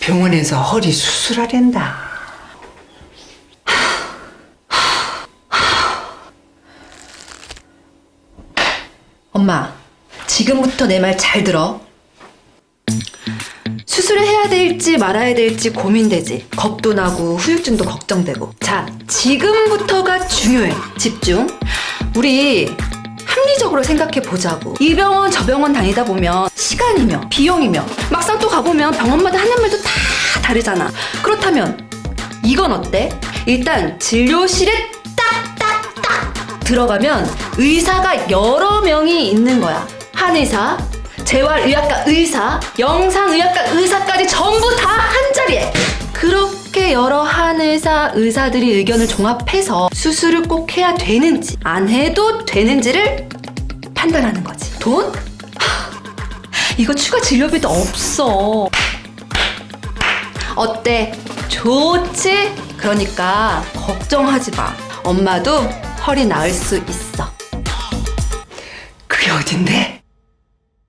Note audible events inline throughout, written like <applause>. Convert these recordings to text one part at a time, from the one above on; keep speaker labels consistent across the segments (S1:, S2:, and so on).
S1: 병원에서 허리 수술하랜다.
S2: 엄마, 지금부터 내 말 잘 들어. 수술을 해야 될지 말아야 될지 고민되지. 겁도 나고 후유증도 걱정되고. 자, 지금부터가 중요해. 집중. 우리 합리적으로 생각해 보자고. 이 병원 저 병원 다니다 보면 시간이며 비용이며 막상 또 가보면 병원마다 하는 말도 다 다르잖아. 그렇다면 이건 어때? 일단 진료실에 딱딱딱 들어가면 의사가 여러 명이 있는 거야. 한의사, 재활의학과 의사, 영상의학과 의사까지 전부 다 한 자리에. 그렇게 여러 한 의사 의사들이 의견을 종합해서 수술을 꼭 해야 되는지 안 해도 되는지를 판단하는 거지. 돈? 하, <laughs> 이거 추가 진료비도 없어. 어때? 좋지? 그러니까 걱정하지 마. 엄마도 허리 나을 수 있어.
S1: 그게 어딘데?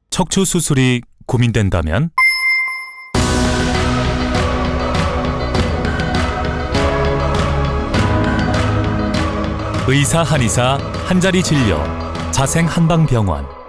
S3: 척추 수술이 고민된다면 의사 한의사 한자리 진료 자생 한방병원